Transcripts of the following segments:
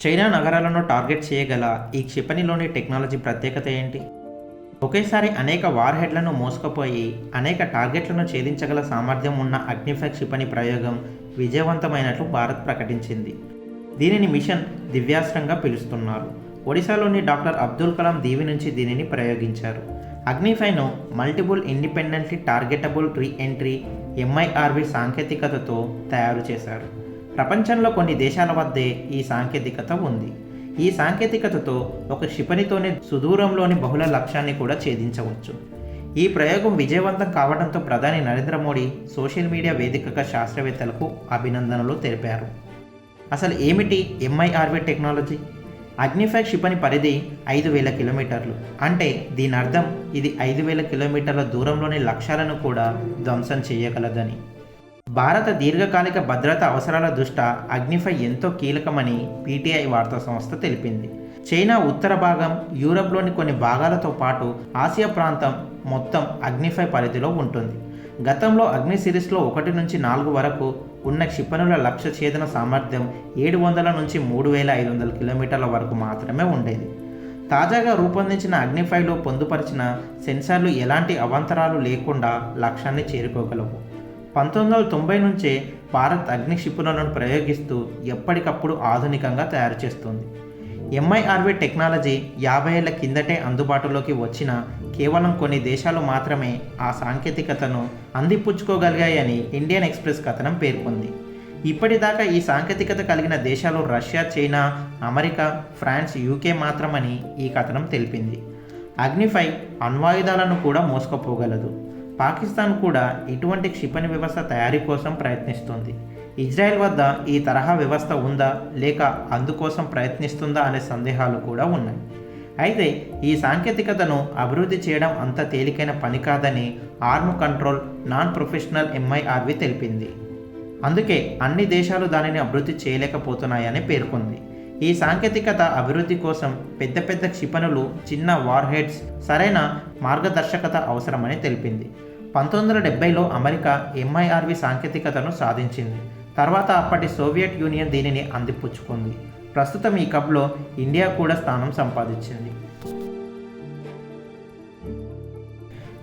China నగరాలను target చేయగల ఈ క్షిపణిలోని టెక్నాలజీ ప్రత్యేకత ఏంటి? ఒకేసారి అనేక వార్ హెడ్లను మోసుకుపోయి అనేక టార్గెట్లను ఛేదించగల సామర్థ్యం ఉన్న అగ్నిఫై క్షిపణి ప్రయోగం విజయవంతమైనట్లు భారత్ ప్రకటించింది. దీనిని మిషన్ దివ్యాస్త్రంగా పిలుస్తున్నారు. ఒడిశాలోని డాక్టర్ అబ్దుల్ కలాం దీవి నుంచి దీనిని ప్రయోగించారు. అగ్నిఫైను multiple independently targetable reentry MIRV సాంకేతికతతో తయారు చేశారు. ప్రపంచంలో కొన్ని దేశాల వద్దే ఈ సాంకేతికత ఉంది. ఈ సాంకేతికతతో ఒక క్షిపణితోనే సుదూరంలోని బహుళ లక్ష్యాన్ని కూడా ఛేదించవచ్చు. ఈ ప్రయోగం విజయవంతం కావడంతో ప్రధాని నరేంద్ర మోడీ సోషల్ మీడియా వేదికగా శాస్త్రవేత్తలకు అభినందనలు తెలిపారు. అసలు ఏమిటి ఎంఐఆర్వే టెక్నాలజీ? అగ్నిఫై క్షిపణి పరిధి ఐదు వేల కిలోమీటర్లు. అంటే దీని అర్థం ఇది ఐదు వేల కిలోమీటర్ల దూరంలోని లక్ష్యాలను కూడా ధ్వంసం చేయగలదని. భారత దీర్ఘకాలిక భద్రత అవసరాల దృష్ట్యా అగ్నిఫై ఎంతో కీలకమని పీటీఐ వార్తా సంస్థ తెలిపింది. చైనా ఉత్తర భాగం యూరప్లోని కొన్ని భాగాలతో పాటు ఆసియా ప్రాంతం మొత్తం అగ్నిఫై పరిధిలో ఉంటుంది. గతంలో అగ్ని సిరీస్లో ఒకటి నుంచి నాలుగు వరకు ఉన్న క్షిపణుల లక్ష్య ఛేదన సామర్థ్యం ఏడు వందల నుంచి మూడు వేల ఐదు వందల కిలోమీటర్ల వరకు మాత్రమే ఉండేది. తాజాగా రూపొందించిన అగ్నిఫైలో పొందుపరిచిన సెన్సార్లు ఎలాంటి అవాంతరాలు లేకుండా లక్ష్యాన్ని చేరుకోగలవు. పంతొమ్మిది వందల తొంభై నుంచే భారత్ అగ్ని క్షిపణులను ప్రయోగిస్తూ ఎప్పటికప్పుడు ఆధునికంగా తయారు చేస్తుంది. ఎంఐఆర్వి టెక్నాలజీ యాభై ఏళ్ళ కిందటే అందుబాటులోకి వచ్చిన కేవలం కొన్ని దేశాలు మాత్రమే ఆ సాంకేతికతను అందిపుచ్చుకోగలిగాయని ఇండియన్ ఎక్స్ప్రెస్ కథనం పేర్కొంది. ఇప్పటిదాకా ఈ సాంకేతికత కలిగిన దేశాలు Russia China America France UK మాత్రమని ఈ కథనం తెలిపింది. అగ్నిఫై అణ్వాయుధాలను కూడా మోసుకుపోగలదు. పాకిస్తాన్ కూడా ఇటువంటి క్షిపణి వ్యవస్థ తయారీ కోసం ప్రయత్నిస్తుంది. ఇజ్రాయెల్ వద్ద ఈ తరహా వ్యవస్థ ఉందా? లేక అందుకోసం ప్రయత్నిస్తుందా? అనే సందేహాలు కూడా ఉన్నాయి. అయితే ఈ సాంకేతికతను అభివృద్ధి చేయడం అంత తేలికైన పని కాదని arm control non professional MIRV తెలిపింది. అందుకే అన్ని దేశాలు దానిని అభివృద్ధి చేయలేకపోతున్నాయని పేర్కొంది. ఈ సాంకేతికత అభివృద్ధి కోసం పెద్ద పెద్ద క్షిపణులు చిన్న వార్హెడ్స్ సరైన మార్గదర్శకత అవసరమని తెలిపింది. పంతొమ్మిది వందల డెబ్బైలో అమెరికా ఎంఐఆర్వి సాంకేతికతను సాధించింది. తర్వాత అప్పటి సోవియట్ యూనియన్ దీనిని అందిపుచ్చుకుంది. ప్రస్తుతం ఈ కప్లో ఇండియా కూడా స్థానం సంపాదించింది.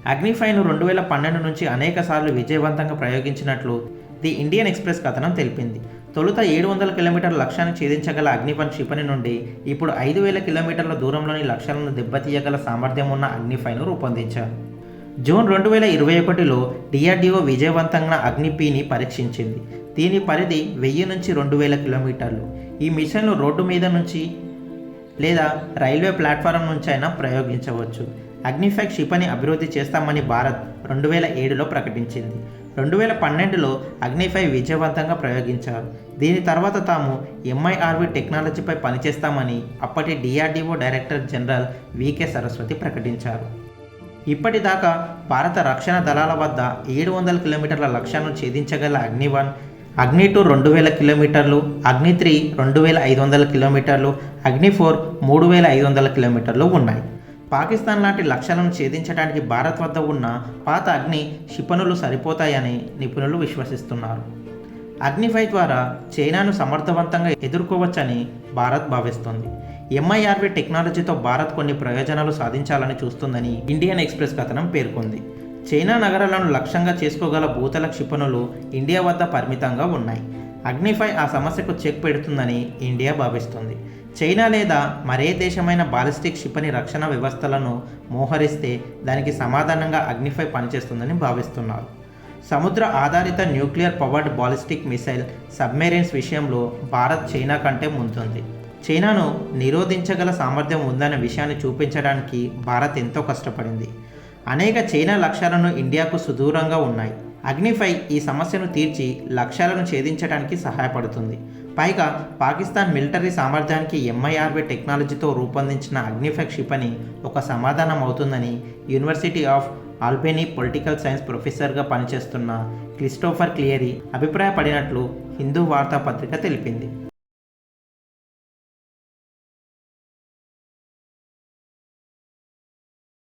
అగ్నిఫైను రెండు వేల పన్నెండు నుంచి అనేక సార్లు విజయవంతంగా ప్రయోగించినట్లు ది ఇండియన్ ఎక్స్ప్రెస్ కథనం తెలిపింది. తొలుత ఏడు వందల కిలోమీటర్ల లక్ష్యాన్ని ఛేదించగల అగ్నిపన్ క్షిపణి నుండి ఇప్పుడు ఐదు వేల కిలోమీటర్ల దూరంలోని లక్ష్యాలను దెబ్బతీయగల సామర్థ్యం ఉన్న అగ్నిఫైను రూపొందించారు. జూన్ రెండు వేల ఇరవై ఒకటిలో డిఆర్డిఓ విజయవంతంగా అగ్నిపీని పరీక్షించింది. దీని పరిధి వెయ్యి నుంచి రెండు వేల కిలోమీటర్లు. ఈ మిషన్లు రోడ్డు మీద నుంచి లేదా రైల్వే ప్లాట్ఫారం నుంచి అయినా ప్రయోగించవచ్చు. అగ్నిఫై క్షిపణి అభివృద్ధి చేస్తామని భారత్ రెండు వేల ఏడులో ప్రకటించింది. రెండు వేల పన్నెండులో అగ్నిఫై విజయవంతంగా ప్రయోగించారు. దీని తర్వాత తాము ఎంఐఆర్వి టెక్నాలజీపై పనిచేస్తామని అప్పటి DRDO director general V K Saraswati ప్రకటించారు. ఇప్పటిదాకా భారత రక్షణ దళాల వద్ద ఏడు వందల కిలోమీటర్ల లక్ష్యాలను ఛేదించగల అగ్ని వన్ అగ్ని టూ రెండు వేల కిలోమీటర్లు అగ్ని త్రీ రెండు వేల ఐదు వందల కిలోమీటర్లు అగ్ని ఫోర్ మూడు వేల ఐదు వందల కిలోమీటర్లు ఉన్నాయి. పాకిస్తాన్ లాంటి లక్ష్యాలను ఛేదించడానికి భారత్ వద్ద ఉన్న పాత అగ్ని క్షిపణులు సరిపోతాయని నిపుణులు విశ్వసిస్తున్నారు. అగ్నిఫై ద్వారా చైనాను సమర్థవంతంగా ఎదుర్కోవచ్చని భారత్ భావిస్తుంది. ఎంఐఆర్వి టెక్నాలజీతో భారత్ కొన్ని ప్రయోజనాలు సాధించాలని చూస్తుందని ఇండియన్ ఎక్స్ప్రెస్ కథనం పేర్కొంది. చైనా నగరాలను లక్ష్యంగా చేసుకోగల భూతల క్షిపణులు ఇండియా వద్ద పరిమితంగా ఉన్నాయి. అగ్నిఫై ఆ సమస్యకు చెక్ పెడుతుందని ఇండియా భావిస్తుంది. చైనా లేదా మరే దేశమైన బాలిస్టిక్ క్షిపణి రక్షణ వ్యవస్థలను మోహరిస్తే దానికి సమాధానంగా అగ్నిఫై పనిచేస్తుందని భావిస్తున్నారు. సముద్ర ఆధారిత nuclear powered ballistic missile submarines విషయంలో భారత్ చైనా కంటే ముందుంది. చైనాను నిరోధించగల సామర్థ్యం ఉందన్న విషయాన్ని చూపించడానికి భారత్ ఎంతో కష్టపడింది. అనేక చైనా లక్ష్యాలను ఇండియాకు సుదూరంగా ఉన్నాయి. అగ్నిఫై ఈ సమస్యను తీర్చి లక్ష్యాలను ఛేదించడానికి సహాయపడుతుంది. పైగా పాకిస్తాన్ మిలిటరీ సామర్థ్యానికి ఎంఐఆర్వి టెక్నాలజీతో రూపొందించిన అగ్నిఫై క్షిపణి ఒక సమాధానం అవుతుందని university of Albany political science ప్రొఫెసర్గా పనిచేస్తున్న క్రిస్టోఫర్ క్లియరీ అభిప్రాయపడినట్లు హిందూ వార్తాపత్రిక తెలిపింది.